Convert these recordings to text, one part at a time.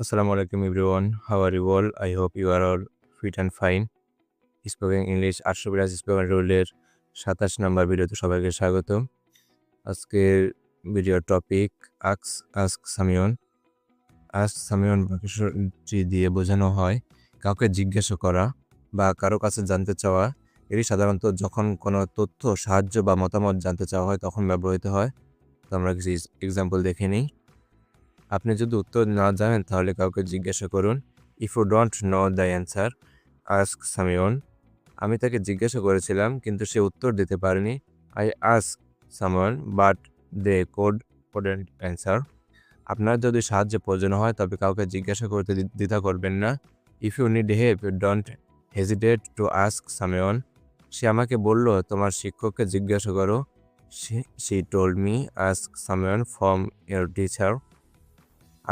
Assalamu alaikum, everyone. How are you all? I hope you are all fit and fine. Spoken English আটশো Biraj spoken রুলের সাতাশ number ভিডিওতে সবাইকে স্বাগত আজকের ভিডিওর টপিক আক্স আস্ক সামিয়ন আস্ক সামিয়ন বাক্যটি দিয়ে বোঝানো হয়, কাউকে জিজ্ঞাসা করা বা কারও কাছে জানতে চাওয়া এটি সাধারণত যখন কোনো তথ্য, সাহায্য বা মতামত জানতে চাওয়া হয়, তখন ব্যবহৃত হয় তো আমরা কিছু এক্সাম্পল দেখে নিই আপনি যদি উত্তর না জানেন, তাহলে কাউকে জিজ্ঞাসা করুন। If you don't know the answer ask someone আমি তাকে জিজ্ঞাসা করেছিলাম, কিন্তু সে উত্তর দিতে পারেনি। I ask someone but they could couldn't answer আপনার যদি সাহায্য প্রয়োজন হয়, তবে কাউকে জিজ্ঞাসা করতে দ্বিধা করবেন না। If you need help you don't hesitate to ask someone সে আমাকে বলল, তোমার শিক্ষককে জিজ্ঞাসা করো। She told me ask someone from your teacher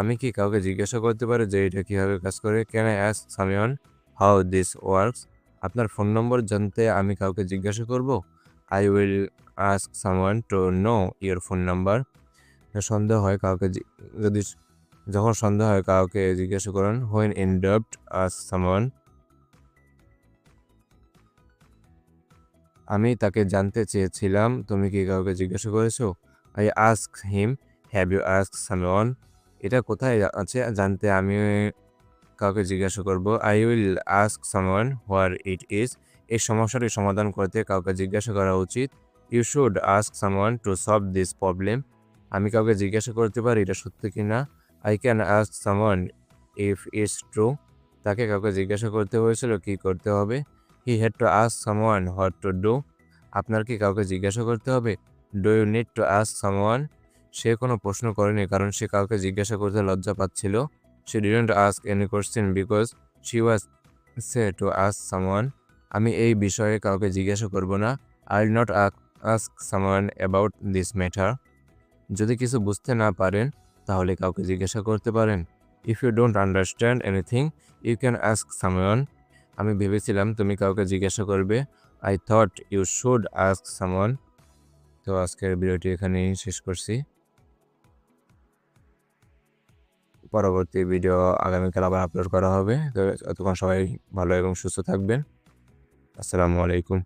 আমি কি কাউকে জিজ্ঞাসা করতে পারি যে এটা কীভাবে কাজ করে? Can I ask someone how this works আপনার ফোন নম্বর জানতে আমি কাউকে জিজ্ঞাসা করব? I will ask someone to know your phone number সন্দেহ হয় কাউকে যদি যখন সন্দেহ হয় কাউকে জিজ্ঞাসা করুন হোয়েন ইন ডাব্ট আস্ক সামওয়ান আমি তাকে জানতে চেয়েছিলাম, তুমি কি কাউকে জিজ্ঞাসা করেছ? I ask him have you ask someone এটা কোথায় আছে জানতে আমি কাউকে জিজ্ঞাসা করব। I will ask someone where it is এই সমস্যাটি সমাধান করতে কাউকে জিজ্ঞাসা করা উচিত। You should ask someone to solve this problem আমি কাউকে জিজ্ঞাসা করতে পারি এটা সত্যি কি না I can ask someone if it's true তাকে কাউকে জিজ্ঞাসা করতে হয়েছিল কি করতে হবে? He had to ask someone what to do আপনার কি কাউকে জিজ্ঞাসা করতে হবে? Do you need to ask someone সে কোনো প্রশ্ন করেনি, কারণ সে কাউকে জিজ্ঞাসা করতে লজ্জা পাচ্ছিল। সে didn't ask any question because she was shy to ask someone আমি এই বিষয়ে কাউকে জিজ্ঞাসা করব না। I will not ask someone about this matter যদি কিছু বুঝতে না পারেন, তাহলে কাউকে জিজ্ঞাসা করতে পারেন। If you don't understand anything you can ask someone আমি ভেবেছিলাম তুমি কাউকে জিজ্ঞাসা করবে। I thought you should ask someone তো আজকের ভিডিওটি এখানেই শেষ করছি। পরবর্তী ভিডিও আগামীকাল আবার আপলোড করা হবে। তো ততক্ষণ সবাই ভালো এবং সুস্থ থাকবেন। আসসালামু আলাইকুম।